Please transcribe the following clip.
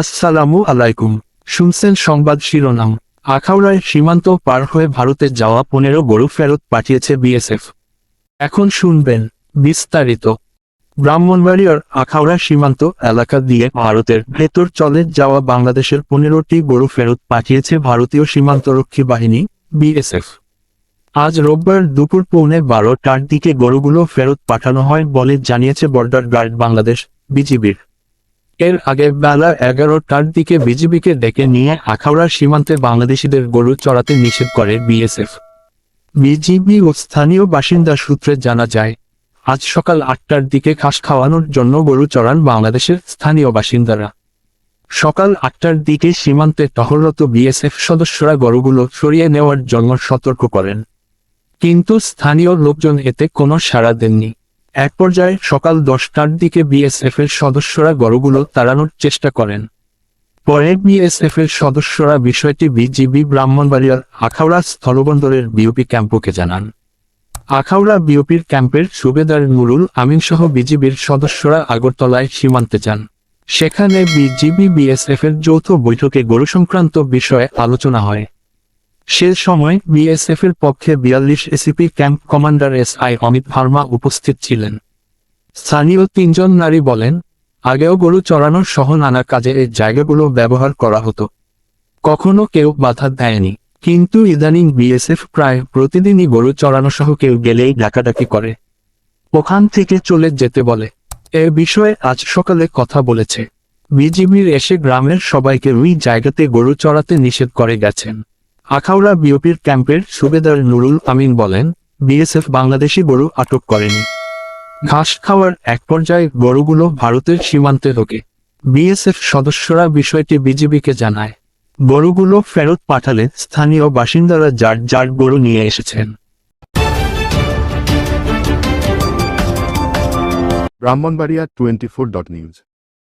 আসসালামু আলাইকুম। শুনছেন সংবাদ শিরোনাম। আখাউড়ায় সীমান্ত পার হয়ে ভারতে যাওয়া পনেরো গরু ফেরত পাঠিয়েছে বিএসএফ। এখন শুনবেন বিস্তারিত। ব্রাহ্মণবাড়িয়ার আখাউড়া সীমান্ত এলাকা দিয়ে ভারতের ভেতর চলে যাওয়া বাংলাদেশের পনেরোটি গরু ফেরত পাঠিয়েছে ভারতীয় সীমান্তরক্ষী বাহিনী, বিএসএফ। আজ রোববার দুপুর পৌনে বারোটার দিকে গরুগুলো ফেরত পাঠানো হয় বলে জানিয়েছে বর্ডার গার্ড বাংলাদেশ, বিজিবির। এর আগে বেলা এগারোটার দিকে বিজিবিকে ডেকে নিয়ে আখাউড়া সীমান্তে বাংলাদেশিদের গরু চড়াতে নিষেধ করে বিএসএফ। বিজিবি ও স্থানীয় বাসিন্দা সূত্রে জানা যায়, আজ সকাল আটটার দিকে ঘাস খাওয়ানোর জন্য গরু চড়ান বাংলাদেশের স্থানীয় বাসিন্দারা। সকাল আটটার দিকে সীমান্তে টহলরত বিএসএফ সদস্যরা গরুগুলো সরিয়ে নেওয়ার জন্য সতর্ক করেন। কিন্তু স্থানীয় লোকজন এতে কোনো সাড়া দেননি। এক পর্যায়ে সকাল দশটার দিকে বিএসএফ এর সদস্যরা গরুগুলো তাড়ানোর চেষ্টা করেন। পরে বিএসএফ এর সদস্যরা বিষয়টি বিজিবি ব্রাহ্মণবাড়িয়ার আখাউড়া স্থলবন্দরের বিওপি ক্যাম্পকে জানান। আখাউড়া বিওপির ক্যাম্পের সুবেদার নুরুল আমিন সহ বিজিবির সদস্যরা আগরতলায় সীমান্তে যান। সেখানে বিজিবি বিএসএফ এর যৌথ বৈঠকে গরু সংক্রান্ত বিষয়ে আলোচনা হয়। সে সময় বিএসএফ এর পক্ষে বিয়াল্লিশ ACP camp commander S I Amit Verma উপস্থিত ছিলেন। স্থানীয় তিনজন নারী বলেন, আগেও গরু চড়ানোর সহ নানা কাজে এই জায়গাগুলো ব্যবহার করা হতো। কখনো কেউ বাধা দেয়নি। কিন্তু ইদানিং বিএসএফ প্রায় প্রতিদিনই গরু চড়ানো সহ কেউ গেলেই ডাকাডাকি করে। ওখান থেকে চলে যেতে বলে। এ বিষয়ে আজ সকালে কথা বলেছে। বিজিবির এসে গ্রামের সবাইকে ওই জায়গাতে গরু চড়াতে নিষেধ করে গেছেন। আখাউড়া বিওপির ক্যাম্পের সুবেদার নুরুল আমিন বলেন, বিএসএফ বাংলাদেশি গরু আটক করেনি। ঘাস খাওয়ার এক পর্যায়ে গরুগুলো ভারতের সীমান্তে ঢোকে। বিএসএফ সদস্যরা বিষয়টি বিজিবিকে জানায়। গরুগুলো ফেরত পাঠালে স্থানীয় বাসিন্দারা যার যার গরু নিয়ে এসেছেন। Brahmanbaria twenty four dot news.